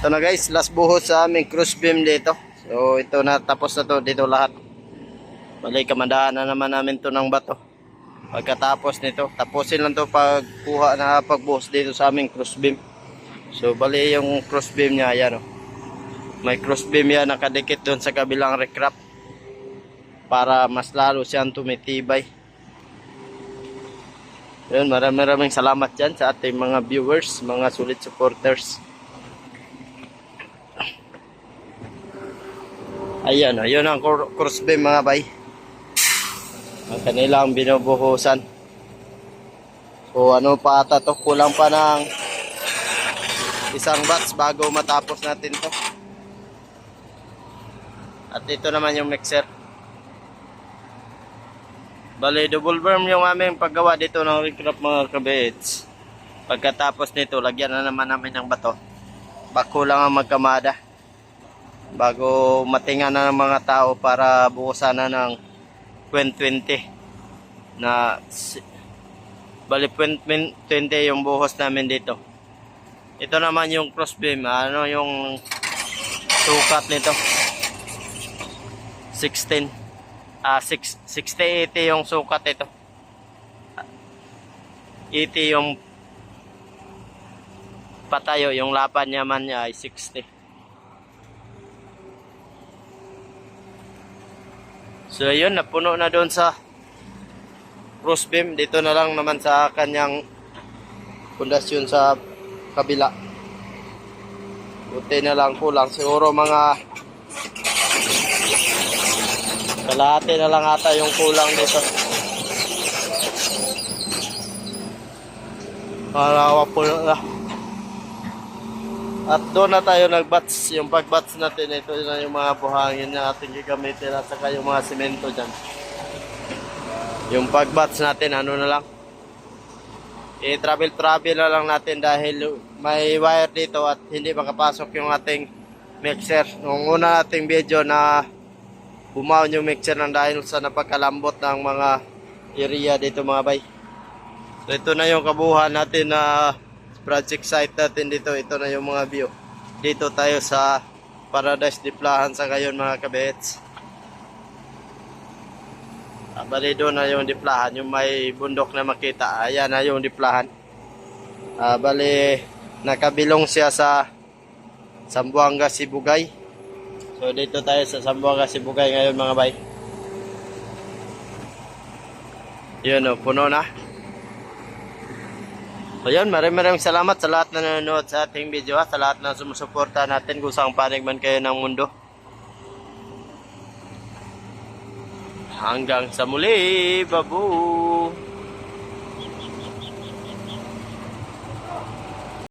Ito na guys, last buhos sa aming cross beam dito. So ito na, tapos na to dito lahat. Balik kamandahan na naman namin to ng bato. Pagkatapos nito, tapusin lang to pagkuha na pagbuhos dito sa aming cross beam. So bali yung cross beam niya, yan oh. May cross beam yan nakadikit doon sa kabilang recrap. Para mas lalo siyang tumitibay. Yun, maraming maraming salamat dyan sa ating mga viewers, mga sulit supporters. Ayan, ayun ang cor- cross beam mga bay. Ang kanilang binubuhusan. So ano pa ata to, kulang pa ng isang batch bago matapos natin to. At ito naman yung mixer. Bali, double berm yung aming paggawa dito ng recrap mga kabits. Pagkatapos nito, lagyan na naman namin ng bato. Bako lang ang magkamada. Bago matinga na ng mga tao para bukusan na ng 2020 na bali 2020 yung buhos namin dito. Ito naman yung crossbeam, ano yung sukat nito. 16 ah 6 60 80 yung sukat ito 80 yung patayo yung lapan niya man niya ay 60 so yun napuno na doon sa cross beam dito na lang naman sa kanyang pundasyon sa kabila buti na lang kulang siguro mga Kalahati na lang ata yung kulang dito. Malawa po na. At doon na tayo nag-bats. Yung pag-bats natin, ito na yung mga buhangin na ating gagamitin at saka yung mga simento dyan. Yung pag-bats natin, ano na lang. I-travel-travel na lang natin dahil may wire dito at hindi makapasok yung ating mixer. Nung una nating video na bumaon yung mixer ng dahil sa napagkalambot ng mga area dito mga bay. So ito na yung kabuhan natin na project site natin dito. Ito na yung mga view. Dito tayo sa Paradise Diplahan sa ngayon mga kabets. Ah, bali doon na yung diplahan, yung may bundok na makita. Ayan na yung diplahan. Ah, bali nakabilong siya sa Sambuanga Sibugay. So dito tayo sa Sambuanga Sibugay ngayon mga bay. Yun o, puno na. So yun, maraming maraming salamat sa lahat na nanonood sa ating video ha, sa lahat na sumusuporta natin kung saan panig man kayo ng mundo. Hanggang sa muli, babu!